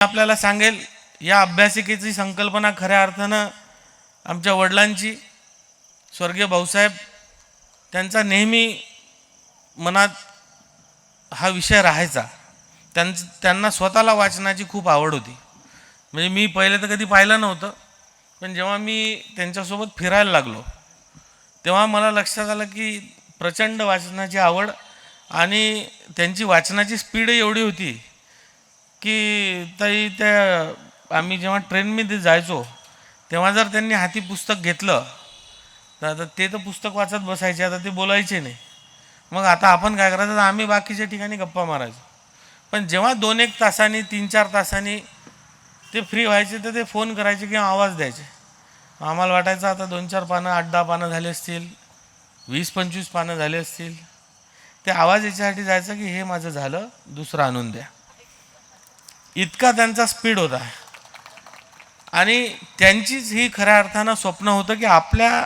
आपल्याला सांगेल या अभ्यासिकेची संकल्पना खऱ्या अर्थानं आमच्या वडिलांची स्वर्गीय भाऊसाहेब त्यांचा नेहमी मनात हा विषय राहायचा. त्यां त्यांना स्वतःला वाचनाची खूप आवड होती. म्हणजे मी पहिले तर कधी पाहिलं नव्हतं पण जेव्हा मी त्यांच्यासोबत फिरायला लागलो तेव्हा मला लक्षात आलं की प्रचंड वाचनाची आवड आणि त्यांची वाचनाची स्पीड एवढी होती की ताई त्या आम्ही जेव्हा ट्रेनमध्ये जायचो तेव्हा जर त्यांनी हाती पुस्तक घेतलं तर आता ते तर पुस्तक वाचत बसायचे आता ते बोलायचे नाही. मग आता आपण काय करायचं तर आम्ही बाकीच्या ठिकाणी गप्पा मारायचो. पण जेव्हा दोन एक तासांनी तीन चार तासांनी ते फ्री व्हायचे तर ते फोन करायचे किंवा आवाज द्यायचे. आम्हाला वाटायचं आता दोन चार पानं आठ दहा पानं झाले असतील वीस पंचवीस पानं झाले असतील. ते आवाज याच्यासाठी जायचं की हे माझं झालं दुसरं आणून द्या. इतका त्यांचा स्पीड होता. आणि त्यांचीच ही खऱ्या अर्थानं स्वप्न होतं की आपल्या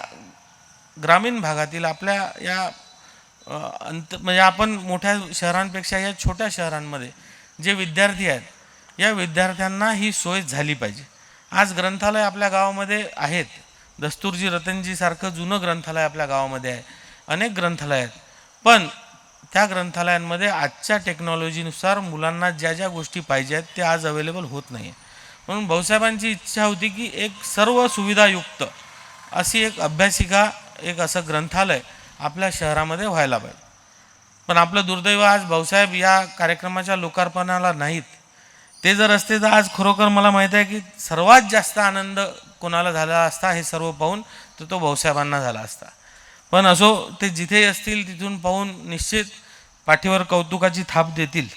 ग्रामीण भागातील आपल्या या अंत म्हणजे आपण मोठ्या शहरांपेक्षा या छोट्या शहरांमध्ये जे विद्यार्थी आहेत या विद्यार्थ्यांना ही सोय झाली पाहिजे. आज ग्रंथालय आपल्या गावामध्ये आहेत. दस्तूरजी रतनजीसारखं जुनं ग्रंथालय आपल्या गावामध्ये आहे. अनेक ग्रंथालय आहेत. पण त्या ग्रंथालयांमध्ये आजच्या टेक्नॉलॉजीनुसार मुलांना ज्या ज्या गोष्टी पाहिजे आहेत त्या आज अवेलेबल होत नाही आहे म्हणून भाऊसाहेबांची इच्छा होती की एक सर्व सुविधायुक्त अशी एक अभ्यासिका एक असं ग्रंथालय आपल्या शहरामध्ये व्हायला पाहिजे. पण आपलं दुर्दैव आज भाऊसाहेब या कार्यक्रमाच्या लोकार्पणाला नाहीत. ते जर असते तर आज खरोखर मला माहीत आहे की सर्वात जास्त आनंद कोणाला झाला असता हे सर्व पाहून तर तो भाऊसाहेबांना झाला असता. पण असो ते जिथेही असतील तिथून पाहून निश्चित पाठीवर कौतुकाची थाप देतील.